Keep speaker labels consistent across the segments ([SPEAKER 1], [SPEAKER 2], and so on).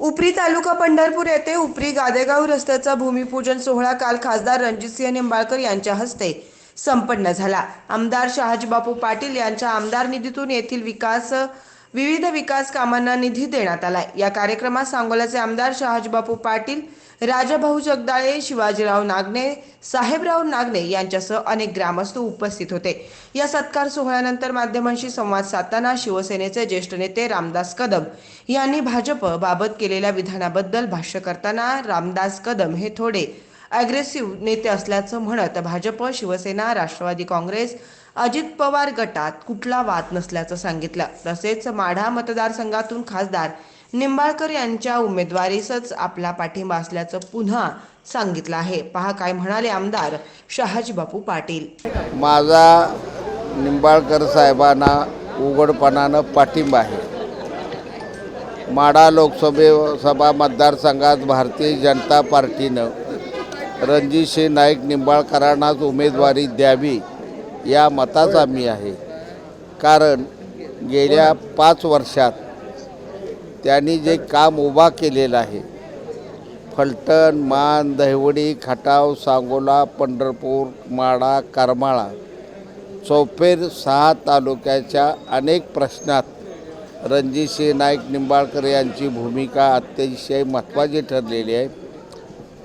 [SPEAKER 1] उपरी तालुका पंढरपूर येथे उपरी गादेगाव रस्त्याचा भूमिपूजन सोहळा काल खासदार रणजितसिंह निंबाळकर यांच्या हस्ते संपन्न झाला. आमदार शहाजीबापू पाटील यांच्या आमदार निधीतून येथील विकास विविध विकास कामांना निधी देण्यात आला. या कार्यक्रमात सांगोल्याचे आमदार शहाजीबापू पाटील राजाभाऊ जगदाळे शिवाजीराव नागने साहेबराव नागने यांच्यासह अनेक ग्रामस्थ उपस्थित होते. या सत्कार सोहळ्यानंतर माध्यमांशी संवाद साधताना शिवसेनेचे ज्येष्ठ नेते रामदास कदम यांनी भाजप बाबत केलेल्या विधानाबद्दल भाष्य करताना रामदास कदम हे थोडे अग्रेसिव्ह नेते असल्याचं म्हणत भाजप शिवसेना राष्ट्रवादी काँग्रेस अजित पवार गटात कुठला वाद नसल्याचं सांगितलं. तसेच माढा मतदारसंघातून खासदार निंबाळकर यांच्या उमेदवारीसच आपला पाठिंबा असल्याचं पुन्हा सांगितलं आहे. पहा काय म्हणाले आमदार शहाजीबापू पाटील.
[SPEAKER 2] माझा निंबाळकर साहेबांना उघडपणानं पाठिंबा आहे. माढा लोकसभे सभा मतदारसंघात भारतीय जनता पार्टीनं रणजितसिंह नाईक निंबाळकरांनाच उमेदवारी द्यावी या मताचा मी आहे. कारण गेल्या पाच वर्षात त्यांनी जे काम उभा केलेलं आहे. फलटण मान दहिवडी खटाव सांगोला पंढरपूर माडा करमाळा चौफेर सहा तालुक्याच्या अनेक प्रश्नात रणजितसिंह नाईक निंबाळकर यांची भूमिका अतिशय महत्त्वाची ठरलेली आहे.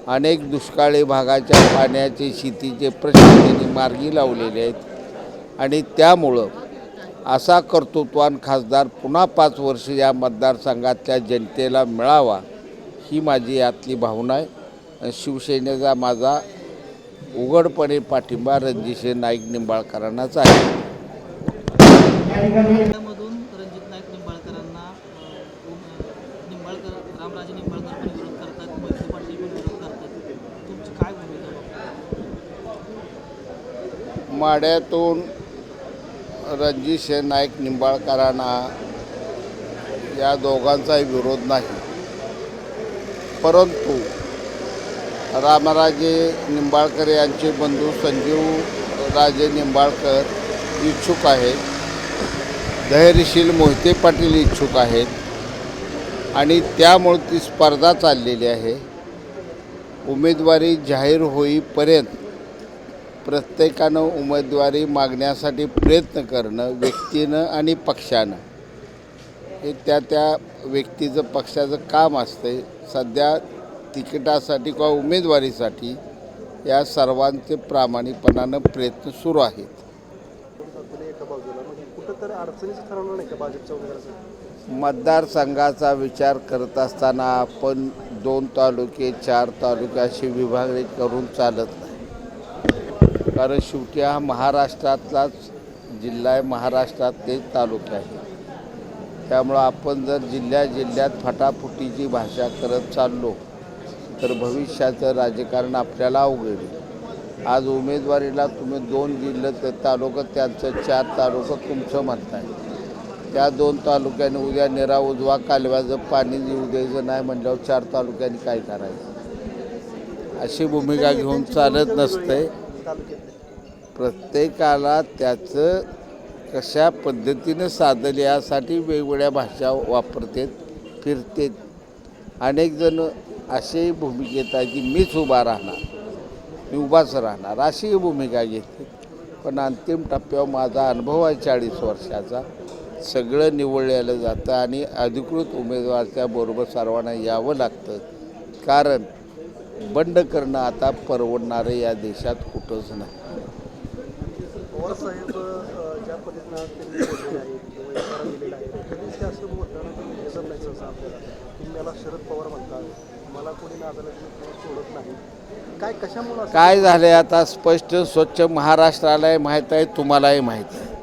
[SPEAKER 2] अनेक दुष्काळी भागाच्या पाण्याचे शेतीचे प्रश्न त्यांनी मार्गी लावलेले आहेत. आणि त्यामुळं असा कर्तृत्वान खासदार पुन्हा पाच वर्ष या मतदारसंघातल्या जनतेला मिळावा ही माझी यातली भावना आहे. शिवसेनेचा माझा उघडपणे पाठिंबा रणजितसिंह नाईक निंबाळकरांनाच आहे.
[SPEAKER 3] मधून रणजित नाईक निंबाळकरांना
[SPEAKER 2] या दोघांचाही विरोध नाही. परंतु रामराजे निंबाळकर यांचे बंधू संजीव राजे निंबाळकर इच्छुक आहेत. धैर्यशील मोहिते पाटील इच्छुक आहेत. आणि त्यामुळे ती स्पर्धा चाललेली आहे. उमेदवारी जाहीर होईपर्यंत प्रत्येकानं उमेदवारी मागण्यासाठी प्रयत्न करणं व्यक्तीनं आणि पक्षानं. हे त्या त्या व्यक्तीचं पक्षाचं काम असते सध्या तिकिटासाठी किंवा उमेदवारीसाठी या सर्वांचे प्रामाणिकपणानं प्रयत्न सुरू आहेत. मतदारसंघाचा विचार करत असताना आपण दोन तालुके चार तालुके अशी विभागणी करून चालत नाही कारण शेवटी हा महाराष्ट्रातलाच जिल्हा आहे. महाराष्ट्रातले तालुके आहे. त्यामुळं आपण जर जिल्ह्या जिल्ह्यात फटाफुटीची भाषा करत चाललो तर भविष्याचं राजकारण आपल्याला अवघड आज उमेदवारीला तुम्ही दोन जिल्हे तर तालुका त्यांचं चार तालुका तुमचं म्हणताय. त्या दोन तालुक्याने उद्या निरा उजवा कालव्याचं पाणी येऊ द्यायचं नाही म्हटल्यावर चार तालुक्यांनी काय करायचं? अशी भूमिका घेऊन चालत नसते प्रत्येकाला त्याचं कशा पद्धतीनं साधल यासाठी वेगवेगळ्या भाषा वापरतात फिरतात. अनेक जण असेही भूमिकेत आहे की मीच उभा राहणार मी उभाच राहणार अशी भूमिका घेते. पण अंतिम टप्प्यावर माझा अनुभव आहे चाळीस वर्षाचा. सगळं निवडलेलं जातं आणि अधिकृत उमेदवारच्या बरोबर सर्वांना यावं लागतं. कारण बंड करणं आता परवडणारं या देशात कुठंच नाही.
[SPEAKER 4] पवारसाहेब ज्या पद्धतीनं त्यांनी बोललेले किंवा इशारा दिलेला आहे ते असं बोलताना तुम्ही दिसत नाही सहसा आपल्याला. तुम्ही मला शरद पवार म्हणतात मला कोणी नादाला सोडत नाही. काय कशामुळं
[SPEAKER 2] काय झालं आता स्पष्ट स्वच्छ महाराष्ट्रालाही माहीत आहे तुम्हालाही माहीत आहे.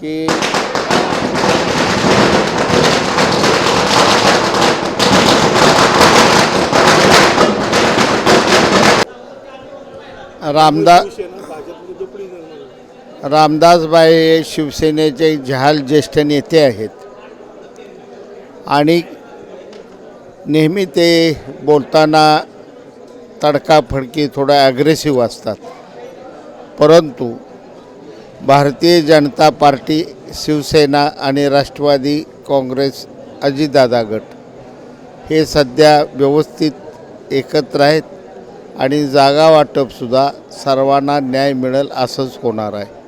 [SPEAKER 2] की रामदास रामदासबाई हे शिवसेनेचे जहाल ज्येष्ठ नेते आहेत. आणि नेहमी ते बोलताना तडकाफडकी थोडा ॲग्रेसिव्ह असतात. परंतु भारतीय जनता पार्टी शिवसेना आणि राष्ट्रवादी काँग्रेस अजितदादा गट हे सध्या व्यवस्थित एकत्र आहेत आणि जागा वाटपसुद्धा सर्वांना न्याय मिळेल असंच होणार आहे.